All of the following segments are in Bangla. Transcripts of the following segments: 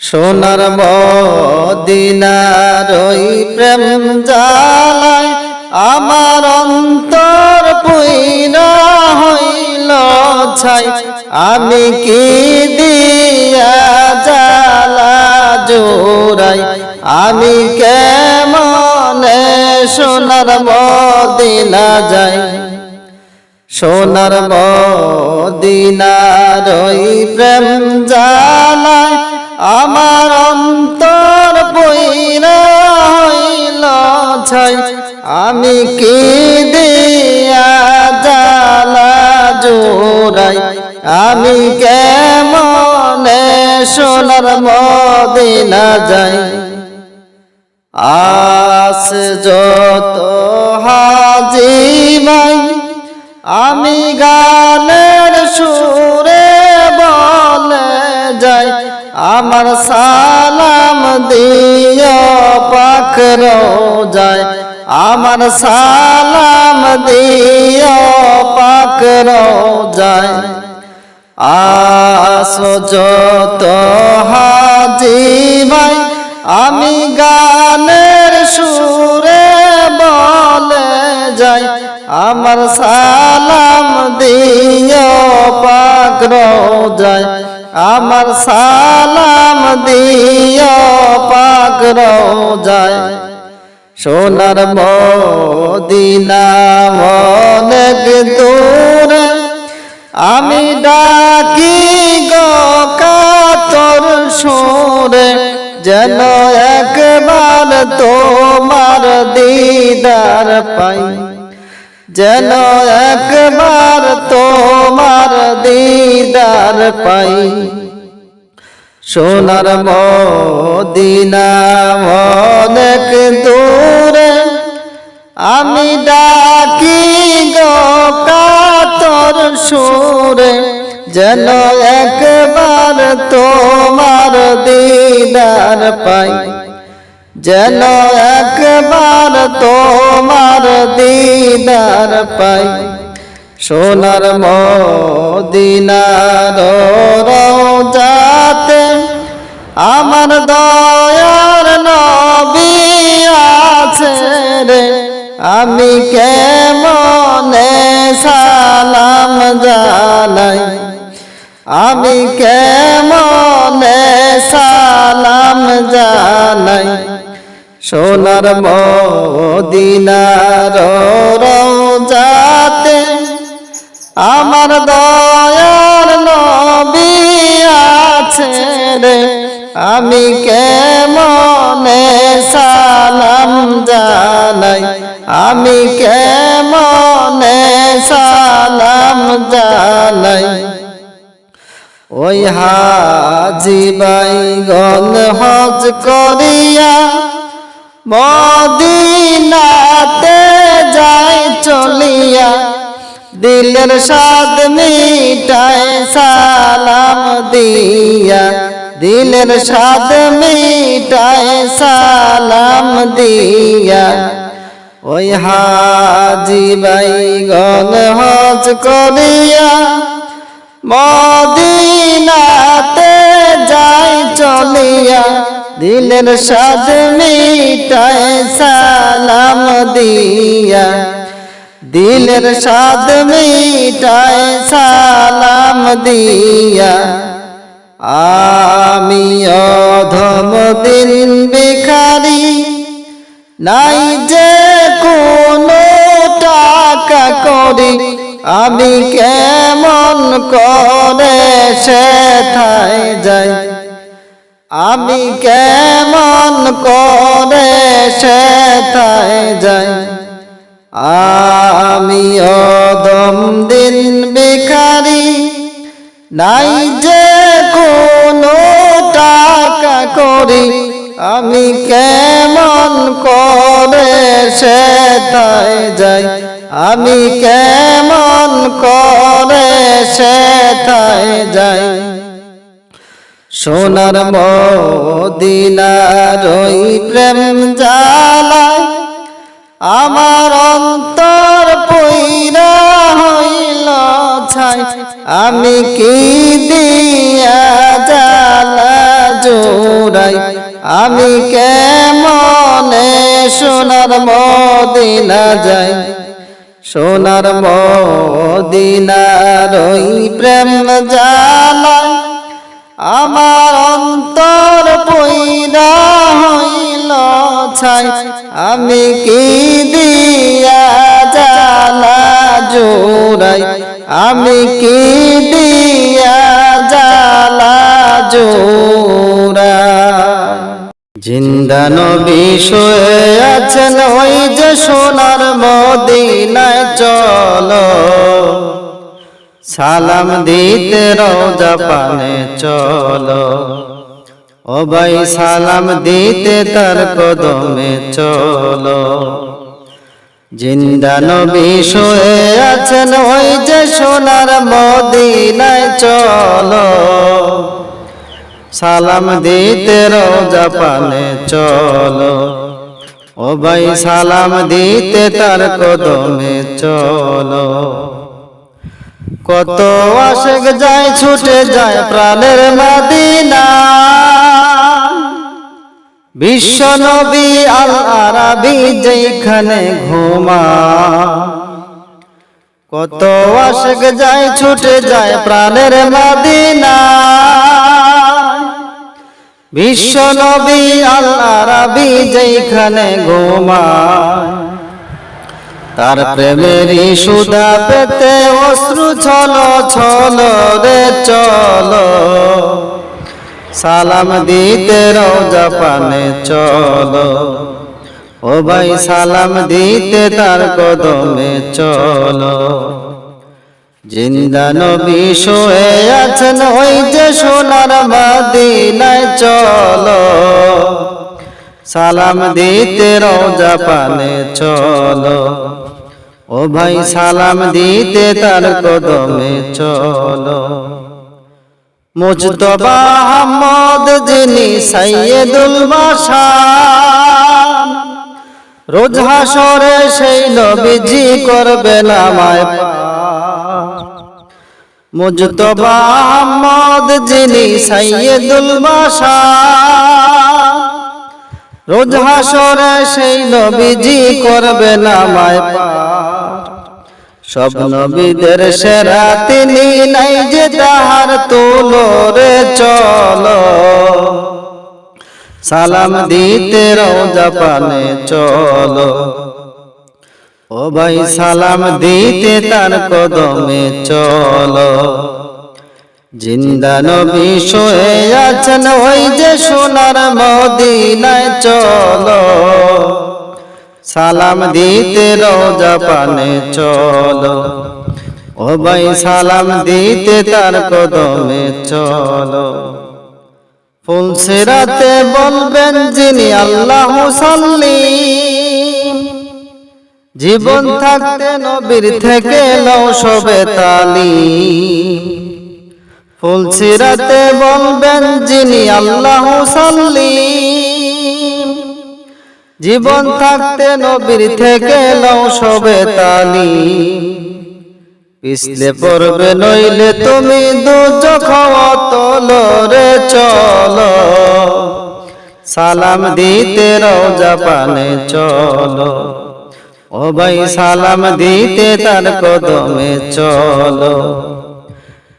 সোনার মদিনার ওই প্রেম জালায় আমার অন্তর পুইরা হইল ছাই। আমি কি দিয়া জালা জোড়াই? আমি কেমনে সোনার মদিনা যাই? সোনার মদিনার ওই প্রেম জালায় সোনার মদিনা যাই। আস যত হাজি ভাই, আমি গানের সুরে বলে যাই। আমার সালাম দিও পাখর যায় আমার সালাম দিও পাখর যায় আসো যত হাজি ভাই, আমি গানের সুরে বলে যাই, আমার সালাম দিও পাকর যায় আমার সালাম দিও পাকর যায় সোনার মদিনা অনেক দূরে আমি ডাকি গো কাতর সুরে, যেন একবার তোমার দিদার পাই। যেন একবার তোমার দিদার পাই। সোনার মদিনা যেন একবার তোমার দিদার পাই। সোনার মদিনার যাতে আমার দয়ার নবী আছে রে। আমি কেমনে সালাম জানাই? আমি কেমনে সালাম জানাই? সোনার মদিনার যাতে আমার দয়ার নবী আছে রে। আমি কেমনে সালাম জানাই? আমি কেমনে সালাম জানাই? ওই হাজি বাইগন হজ করিয়া মদিনাতে যাই চলিয়া, দিলের সাদ মিটায় সালাম দিয়া। দিলের সাদ মিটায় সালাম দিয়া। ওই হাজি বাইগন হজ করিয়া, মদিনাতে যাই চলিয়া দিলের সাদ মিটায় সালাম দিয়া। দিলের সাদ মিটায় সালাম দিয়া। আমি অধম দিন বেখারি নাই যে কোনো টাকা করি। আমি কেমন করে সেথায় যাই? আমি কেমন করে সেথায় যাই? আমি অদম দিন বেকারি নাই যে কোনো টাকা করি। আমি কেমন করে সেথায় যাই? আমি কেমন করে সেথায় যাই? সোনার মদিনার ওই প্রেম জালা আমার অন্তর পইরা হইল ছাই। আমি কি দিয়া জালা জোড়াই? আমি কেমনে সোনার মদিনা যাই? সোনার মদিনার ওই প্রেম জালা আমার অন্তর পইরা হইল ছাই, আমি কি দিয়া জালা জোড়াই? আমি কি দিয়া জালা জোড়াই? জিন্দা নবী শুয়ে আছেন ওই যে সোনার মদিনায়, চলো। সালাম দিতে রোজা পানে চলো। ও ভাই, সালাম দিতে তার কদমে চলো। জিন্দা নবী শুয়ে আছেন ওই যে সোনার মদিনায় চলো। সালাম দিতে রোজা পানে চলো। ও ভাই, সালাম দিতে তার কদমে চলো। কত আশেক যায় ছুটে যায় প্রাণের মাদিনা। বিশ্ব নবী আল আরাবি যেখানে ঘুমা। কত আশেক যায় ছুটে যায় প্রাণের মাদিনা। বিশ্ব নবী আল আরাবি যেখানে ঘুমায় তার প্রেমের সুদা পেতে অশ্রু ছলো ছলো রে, চলো। সালাম দিতে রোজা পানে চলো। ও ভাই, সালাম দিতে তার কদমে চলো। জিন্দা নবী শুয়ে আছেন ওই যে সোনার মাদিনায় চলো। সালাম দিতে রোজা পানে চলো। ও ভাই সালাম দিতে তার কদমে চলো। মুজতবা আহমদ যিনি সাইয়েদুল বাসান রোজ হাসরে সেই নবীজি করবেন আমায় মুজতবা আহমদ যিনি সাইয়েদুল বাসান রোজ হাসরে সেই নবীজি করবেন আমায় সব নবীদের সেরা তিনি নাই যে তাহার তুলো রে চলো। সালাম দিতে রোজা পানে চলো। ও ভাই, সালাম দিতে তার কদমে চলো। জিন্দা নবী শুয়ে আছেন ওই যে সোনার মদিনায়, চলো। সালাম দিতে রোজা পানে, চলো। ও ভাই, সালাম দিতে তার কদমে, চলো। ফুলসিরাতে বলবেন যিনি আল্লাহ সাল্লি। জীবন থাকতে নবীর থেকে লও সবে তালি। ফুলসিরাতে বলবেন যিনি আল্লাহ সাল্লি জীবন থাকতে নবীর থেকে লও সবে তালি পিছলে পড়বে নইলে তুমি দু তলরে চলো। সালাম দিতে রোজা পানে চলো। ও ভাই, সালাম দিতে তার কদমে চলো।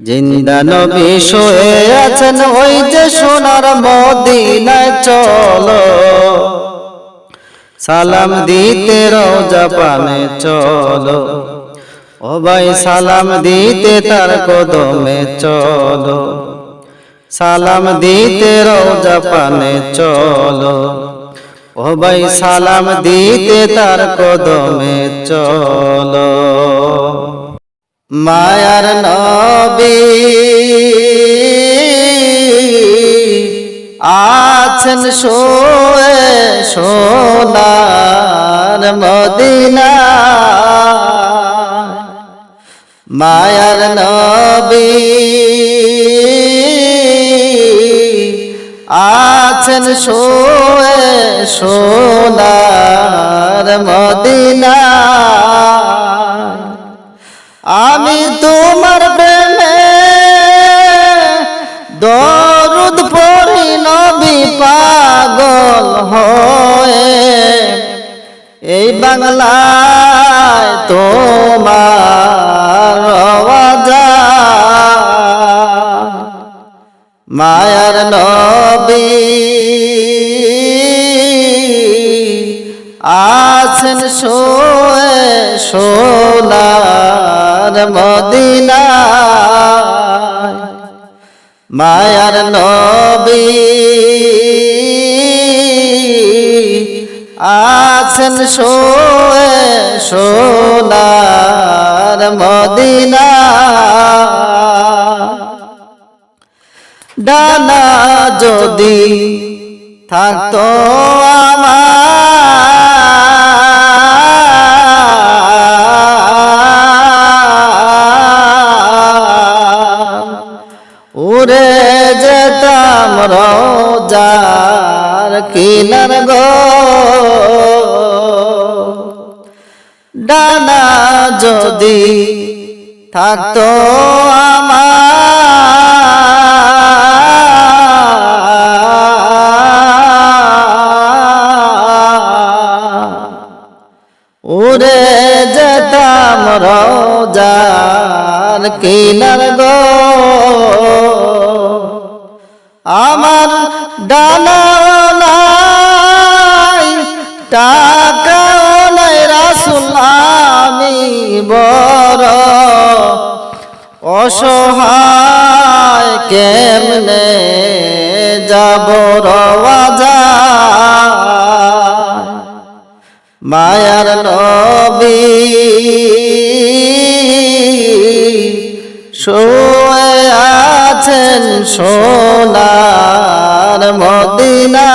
জিন্দা নবী শুয়ে আছেন ওই যে সোনার মদিনায় চলো। সালাম দিতে রোজা পানে চলো। ও ভাই, সালাম দিতে তার কদমে চলো। সালাম দিতে রোজা পানে চলো। ও ভাই, সালাম দিতে তার কদমে চলো। মায়ার নবী আছেন শোয়ে সোনার মদিনা। মায়ার নবী আছেন শোয়ে সোনার মদিনা। আমি তোমার প্রেমে দরুদ পড়ি না হয়ে। এই বাংলায় তোমার রওয়াজা মদিনা মায়ার নবী আছেন শোয়ে সোনার মদিনা ডানা যদি থাকতো আমার উড়ে যেতাম রোজার কিনার গো। ডানা যদি থাকতো আমার। উড়ে যেতাম রোজার কিনার গো। আমার ডানা নাই টাকা নাই রাসুল, আমি বড় অসহায়, কেমনে যাব রওয়াজা? মায়ার নবী, শুয়ে আছেন সোনার মদিনা।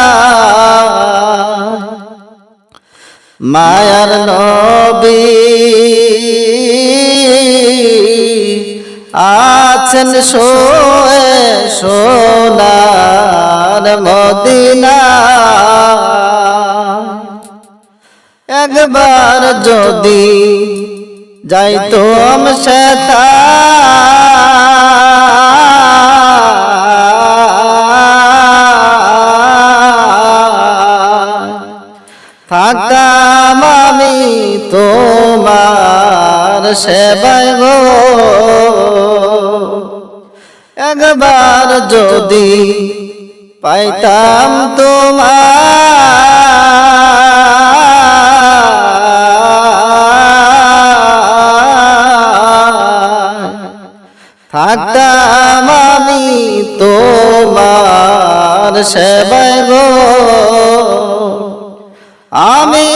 মায়ার নবী আছেন সোয়ে সোনার মদিনা। একবার যদি যাইতাম সেতা থাকতাম আমি তোমার সেবায় গো একবার যদি পাইতাম তোমার। থাকতাম আমি তোমার সেবায় গো আমি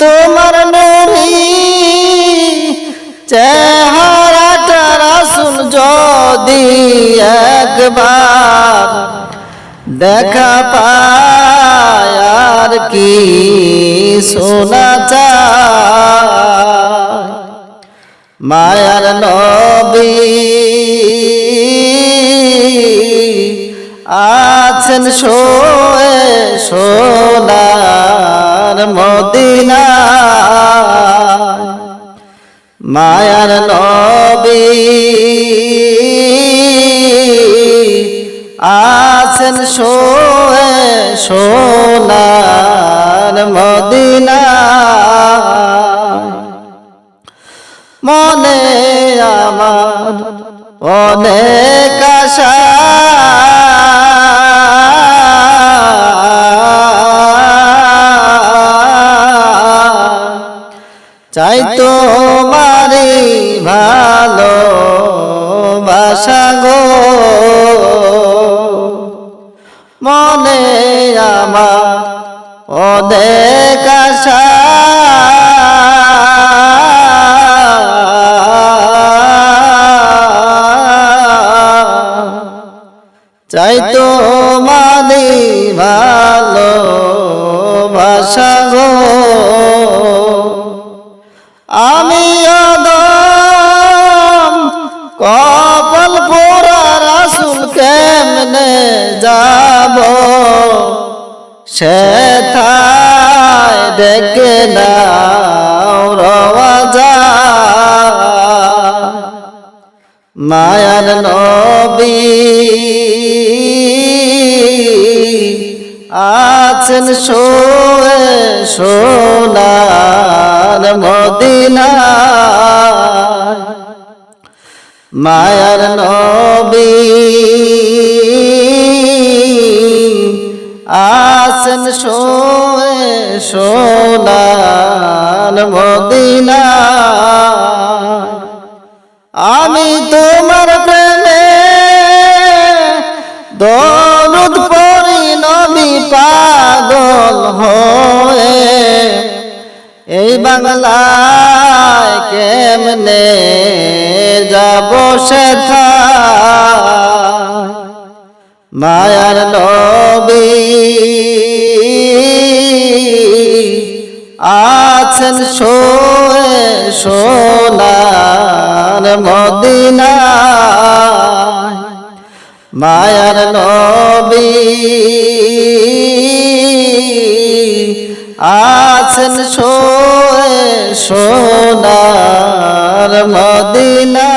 তোমার নবী। চেহারাটা রাসুল যদি একবার দেখা পায় আর কি শোনা মায়ার নবী আছেন শোয়ে সোনার মদিনা। মায়ার নবী আছেন শোয়ে সোনার মদিনা। মনে আমার অনেক আশা। চাই তো মারি ভালো বাসা গো। মনে আমার ও আশা। যাব সেথায় ডেকে নাও রওয়াজা মায়ার নবী আছেন শোয়ে সোনার মদিনা মায়ার নবী আছেন শোয়ে সোনার মদিনা। আমি তোমার প্রেমে দরুদ পড়ি, নবী পাগল হয়ে। এই বাংলায় কেমনে যাব সেথা? মায়ার নবি আছেন শোয়ে সোনার মদিনা মায়ার নবি আছেন শোয়ে সোনার মদিনা